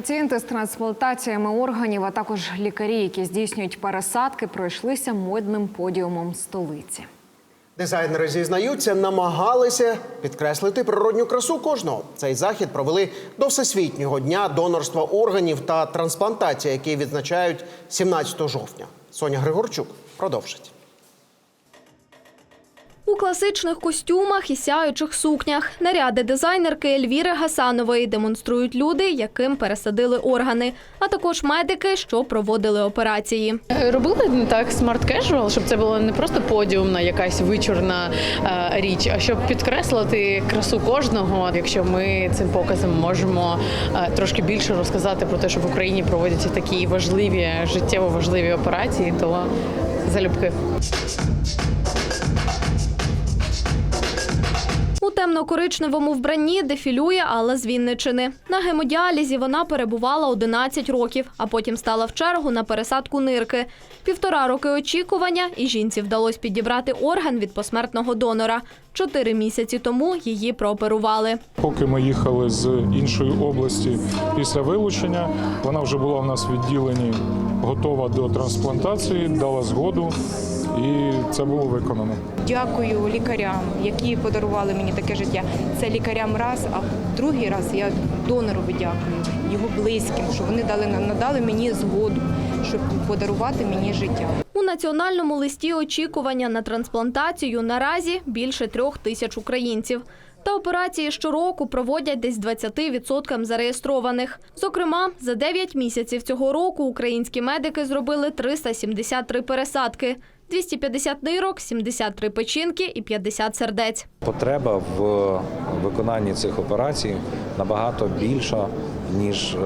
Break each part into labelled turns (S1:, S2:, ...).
S1: Пацієнти з трансплантаціями органів, а також лікарі, які здійснюють пересадки, пройшлися модним подіумом столиці.
S2: Дизайнери зізнаються, намагалися підкреслити природню красу кожного. Цей захід провели до Всесвітнього дня донорства органів та трансплантації, який відзначають 17 жовтня. Соня Григорчук продовжить.
S3: У класичних костюмах і сяючих сукнях наряди дизайнерки Ельвіри Гасанової демонструють люди, яким пересадили органи, а також медики, що проводили операції.
S4: Робили так смарт casual, щоб це було не просто подіумна якась вичурна е, річ, а щоб підкреслити красу кожного. Якщо ми цим показом можемо е, трошки більше розказати про те, що в Україні проводяться такі важливі, життєво важливі операції, то залюбки.
S3: Темно-коричневому вбранні дефілює Алла з Вінничини. На гемодіалізі вона перебувала 11 років, а потім стала в чергу на пересадку нирки. Півтора роки очікування, і жінці вдалося підібрати орган від посмертного донора. Чотири місяці тому її прооперували.
S5: Поки ми їхали з іншої області після вилучення, вона вже була в нас в відділенні готова до трансплантації, дала згоду, і це було виконано.
S6: Дякую лікарям, які подарували мені таке життя. Це лікарям раз, а другий раз я донорові дякую, його близьким, що вони дали надали мені згоду, щоб подарувати мені життя.
S3: У національному листі очікування на трансплантацію наразі більше трьох тисяч українців. Та операції щороку проводять десь 20% зареєстрованих. Зокрема, за 9 місяців цього року українські медики зробили 373 пересадки, 250 нирок, 73 печінки і 50 сердець.
S7: Потреба в виконанні цих операцій набагато більша, ніж е,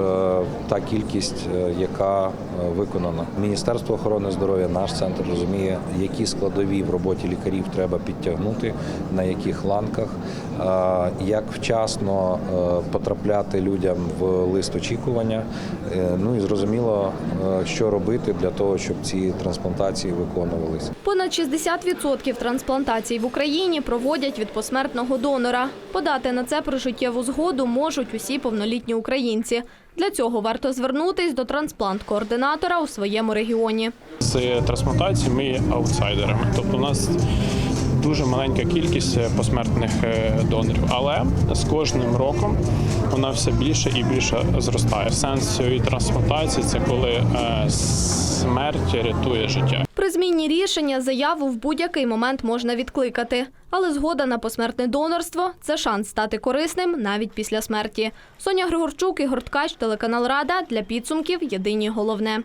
S7: та кількість, е, яка е, виконана. Міністерство охорони здоров'я, наш центр розуміє, які складові в роботі лікарів треба підтягнути, на яких ланках, як вчасно потрапляти людям в лист очікування. Ну і зрозуміло, що робити для того, щоб ці трансплантації виконувалися.
S3: Понад 60% трансплантацій в Україні проводять від посмертного донора. Подати на це прожиттєву згоду можуть усі повнолітні українці. Для цього варто звернутись до трансплант-координатора у своєму регіоні.
S8: з трансплантації ми є аутсайдерами. Тобто у нас дуже маленька кількість е, посмертних е, донорів, але з кожним роком вона все більше і більше зростає. Сенс цієї трансплантації це коли е, смерть рятує життя.
S3: При зміні рішення заяву в будь-який момент можна відкликати. Але згода на посмертне донорство це шанс стати корисним навіть після смерті. Соня Григорчук, Ігор Ткач, телеканал Рада для підсумків. Єдині головне.